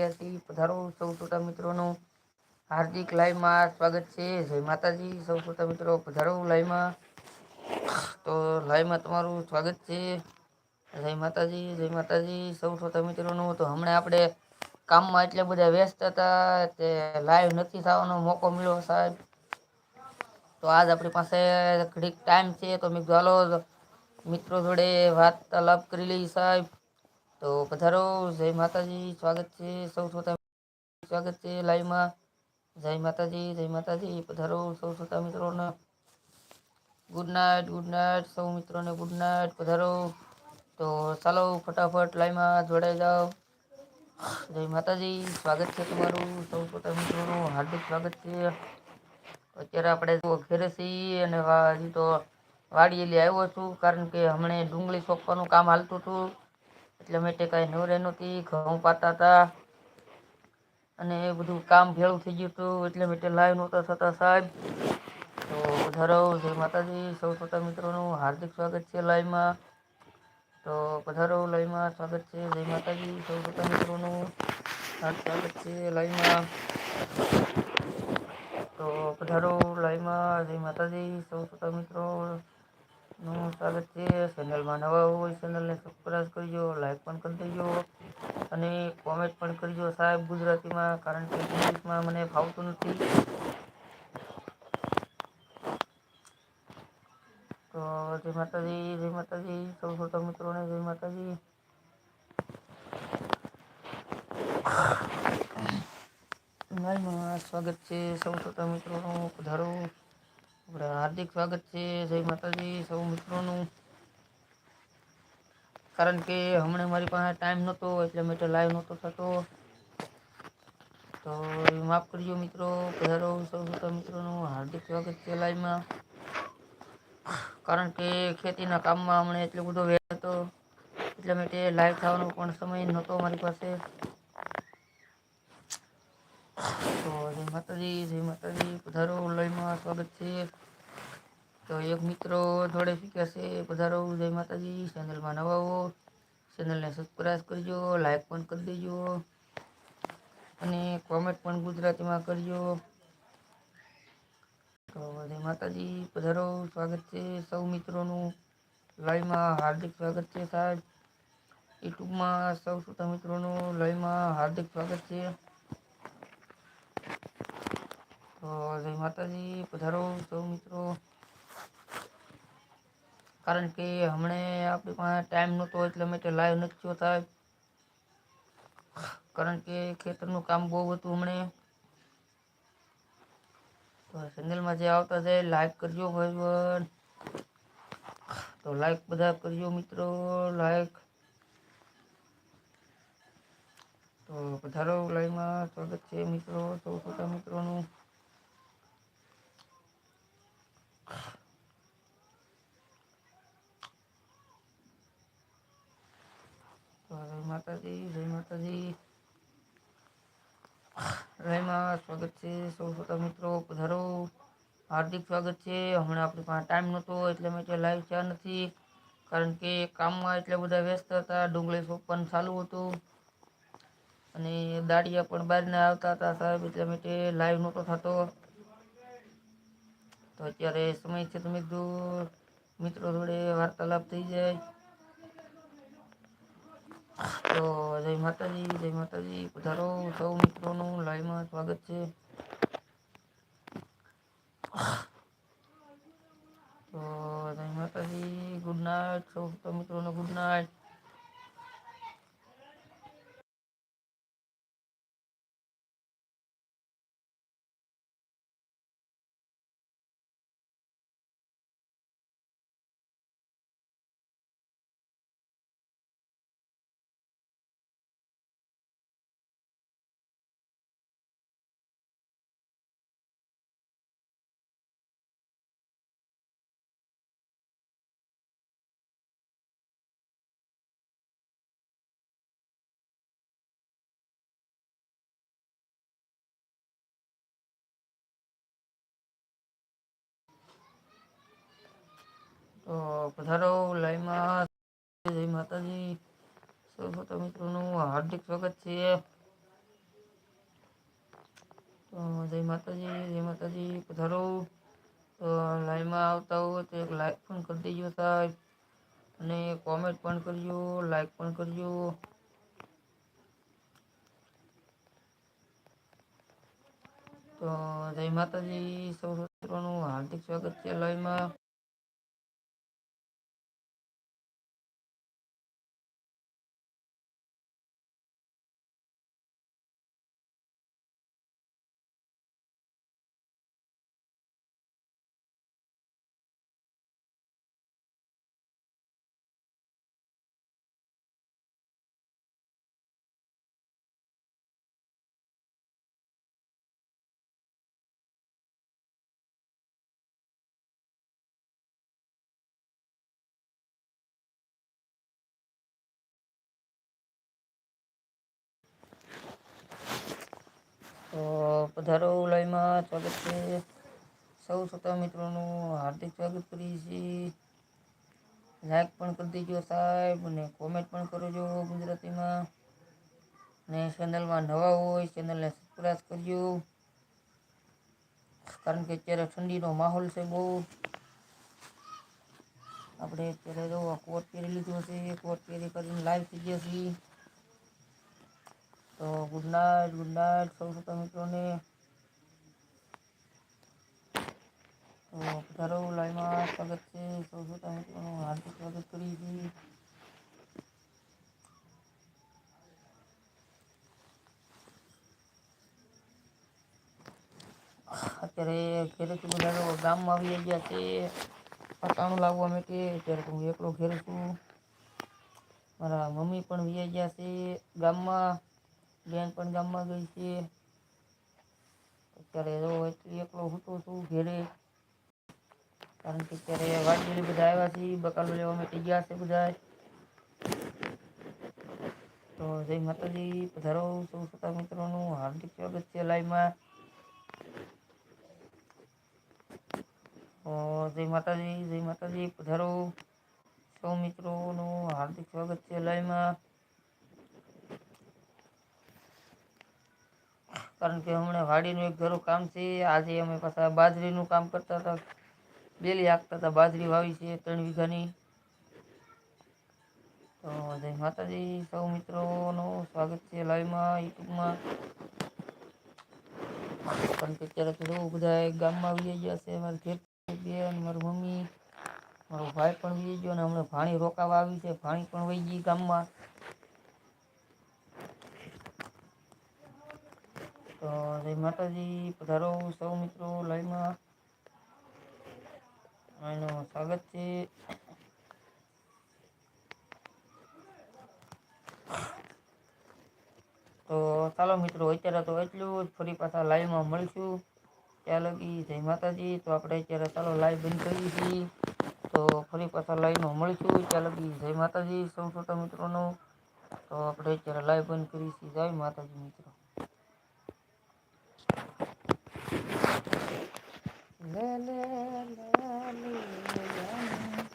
ગયા પધારો સૌ શ્રોતા મિત્રોનું હાર્દિક લાઈવમાં સ્વાગત છે. જય માતાજી. સૌ શ્રોતા મિત્રો પધારો લાઈવમાં. તો લાઈવમાં તમારું સ્વાગત છે. જય માતાજી જય માતાજી. સૌ શ્રોતા મિત્રોનું, તો હમણાં આપણે કામમાં એટલા બધા વ્યસ્ત હતા તે લાઈવ નથી થવાનો મોકો મળ્યો સાહેબ. તો આજ આપણી પાસે ઘડીક ટાઈમ છે. તો મેં ચાલો મિત્રો જોડે વાર્તાલાપ કરી લઈ સાહેબ. તો પધારો. જય માતાજી. સ્વાગત છે. સૌ શ્રોતા સ્વાગત છે લાઈવમાં. જય માતાજી જય માતાજી. પધારો સૌ શ્રોતા મિત્રોને. ગુડ નાઇટ ગુડ નાઇટ સૌ મિત્રોને ગુડ નાઇટ પધારો. તો ચાલો ફટાફટ લાઈવમાં જોડાઈ જાઓ. જય માતાજી. સ્વાગત છે તમારું. સૌ શ્રોતા મિત્રોનું હાર્દિક સ્વાગત છે. અત્યારે આપણે તો ઘેરે છીએ અને હજી તો વાડીએલી આવ્યો છું, કારણ કે હમણે ડુંગળી સોંપવાનું કામ હાલતું હતું. એટલે માટે કાંઈ નવરે નહોતી ઘઉં પાતા હતા અને એ બધું કામ ભેળું થઈ ગયું હતું, એટલે માટે લાઈવ નહોતા થતા સાહેબ. તો પધારો જય માતાજી, સૌ શ્રોતા મિત્રોનું હાર્દિક સ્વાગત છે લાઈવમાં. તો પધારો લાઈવમાં સ્વાગત છે, જય માતાજી, સૌ શ્રોતા મિત્રોનું સ્વાગત છે લાઈવમાં. તો પધારો લાઈવમાં, જય માતાજી, સૌ શ્રોતા મિત્રો નું સ્વાગત છે ચેનલમાં નવા હોય ચેનલને સબસ્ક્રાઈબ કરજો લાઈક પણ કરી દેજો અને કોમેન્ટ પણ કરજો સાહેબ ગુજરાતીમાં, કારણ કે ઇંગ્લિશમાં મને ફાવતું નથી. તો જય માતાજી જય માતાજી, સૌ શ્રોતા મિત્રોને જય માતાજી. લાઈવમાં સ્વાગત છે, સૌ શ્રોતા મિત્રોનું, પધારો. આપણે હાર્દિક સ્વાગત છે, જય માતાજી, સૌ મિત્રોનું. કારણ કે હમણાં મારી પાસે ટાઈમ નહોતો, એટલે મેં લાઈવ નહોતો થતો. તો માફ કરજો મિત્રો પહેરો સૌ મિત્રોનું હાર્દિક સ્વાગત છે લાઈવમાં કારણ કે ખેતીના કામમાં હમણાં એટલો બધો વેર હતો, એટલે મેં તે લાઈવ થવાનો પણ સમય નહોતો મારી પાસે તો જય માતાજી, જય માતાજી, પધારો લયમાં સ્વાગત છે. તો એક મિત્રો જોડે શીખ્યા છે, પધારો, જય માતાજી, ચેનલમાં નવા હો. ચેનલને સબસ્ક્રાઈબ કરજો લાઈક પણ કરી દેજો. અને કોમેન્ટ પણ ગુજરાતીમાં કરજો. તો જય માતાજી, પધારો, સ્વાગત છે સૌ મિત્રોનું. લાઈવમાં હાર્દિક સ્વાગત છે સાહેબ. યુટ્યુબમાં સૌ શ્રોતા મિત્રોનું લાઈવમાં હાર્દિક સ્વાગત છે. તો જય માતાજી, પધારો સૌ મિત્રો. કારણ કે હમણે આપણી પાસે ટાઈમ નહોતો, એટલે માટે લાઈવ નથી જોતા. કારણ કે ખેતરનું કામ બહુ હતું હમણે. તો ચેનલમાં જે આવતા છે લાઈક કરજો ભાઈબંધ. તો લાઈક બધા કરજો મિત્રો લાઈક તો પધારો લાઈવમાં સ્વાગત છે મિત્રો, સૌ શ્રોતા મિત્રોનું તો જય માતાજી, જય માતાજી. લાઈવમાં સ્વાગત છે સૌ શ્રોતા મિત્રો, પધારો. હાર્દિક સ્વાગત છે. હમણાં આપણી પાસે ટાઈમ નહોતો, એટલે મેં લાઈવ થયા નથી. કારણ કે કામમાં એટલા બધા વ્યસ્ત હતા, ડુંગળી સોપન ચાલુ હતું. અને દાડિયા પણ બહારના આવતા હતા સાહેબ, એટલે માટે લાઈવ નહોતો થતો. તો અત્યારે સમય છે તમે કીધું, મિત્રો જોડે વાર્તાલાપ થઈ જાય. તો જય માતાજી જય માતાજી. પધારો સૌ મિત્રોનું લાઈવમાં સ્વાગત છે. તો જય માતાજી, ગુડ નાઇટ. સૌ મિત્રોને ગુડ નાઇટ તો પધારો લાઈવમાં જય માતાજી. સૌ મિત્રોનું હાર્દિક સ્વાગત છે. તો જય માતાજી જય માતાજી, પધારો. તો લાઈવમાં આવતા હોય તો એક લાઈક પણ કરી દેજો સાહેબ. અને કોમેન્ટ પણ કરજો લાઈક પણ કરજો. તો જય માતાજી, સૌ મિત્રોનું હાર્દિક સ્વાગત છે લાઈવમાં. તો પધારો લાઈમાં સ્વાગત છે. સૌ શ્રોતા મિત્રોનું હાર્દિક સ્વાગત કરીએ છીએ. લાઈક પણ કરી દેજો સાહેબ અને કોમેન્ટ પણ કરજો ગુજરાતીમાં. ને ચેનલમાં નવા હોય ચેનલને સબસ્ક્રાઈબ કરજો. કારણ કે અત્યારે ઠંડીનો માહોલ છે બહુ. આપણે અત્યારે જો કોટ પહેરી લીધો છે કોટ પહેરી કરીને લાઈવ થઈ ગયા છીએ. તો ગુડ નાઇટ ગુડ નાઇટ સૌ શ્રોતા મિત્રોને તો પધારો, લાઈવમાં સ્વાગત છે. સૌ શ્રોતા મિત્રોનું હાર્દિક સ્વાગત કરીએ છીએ. અત્યારે ઘરેથી બધા ગામમાં આવી ગયા છે. પટાણું લાવવા માટે અત્યારે હું એકલો ઘેર છું. મારા મમ્મી પણ વી ગયા છે ગામમાં. બેન પણ ગામમાં ગઈ છે. અત્યારે જો એકલો હૂતો છું ઘેરે. કારણ કે અત્યારે વાડીને બધા આવ્યા છે, બકાલો લેવા માટે ગયા છે બધા. તો જય માતાજી, પધારો સૌ શ્રોતા મિત્રોનું. હાર્દિક સ્વાગત છે લાઈવમાં. જય માતાજી જય માતાજી, પધારો સૌ મિત્રોનું. હાર્દિક સ્વાગત છે લાઈવમાં. કારણ કે હમણાં વાડીનું એક ઘરું કામ છે. આજે અમે પાછા બાજરીનું કામ કરતા હતા. બેલી હાંકતા હતા. બાજરી વાવી છે ત્રણ વીઘાની. તો જય માતાજી. સૌ મિત્રોનું સ્વાગત છે લાઈવમાં, યુટ્યુબમાં. કારણ કે અત્યારે તો બહુ બધા ગામમાં આવી ગયા છે. મારા ઘેર બેન મારી મમ્મી, મારો ભાઈ પણ વી ગયો અને હમણાં ભાણી રોકાવા આવી છે. ભાણી પણ વહી ગઈ ગામમાં. તો જય માતાજી, પધારો સૌ મિત્રો લાઈવમાં. એનું સ્વાગત છે. તો ચાલો મિત્રો, અત્યારે તો એટલું જ. ફરી પાછા લાઈવમાં મળીશું. ત્યાં લગી જય માતાજી. તો આપણે અત્યારે ચાલો લાઈવ બંધ કરીએ છીએ. તો ફરી પાછા લાઈવમાં મળીશું. ત્યાં લગી જય માતાજી, સૌ છોટા મિત્રોનો. તો આપણે અત્યારે લાઈવ બંધ કરીશું જય માતાજી મિત્રો. la la la la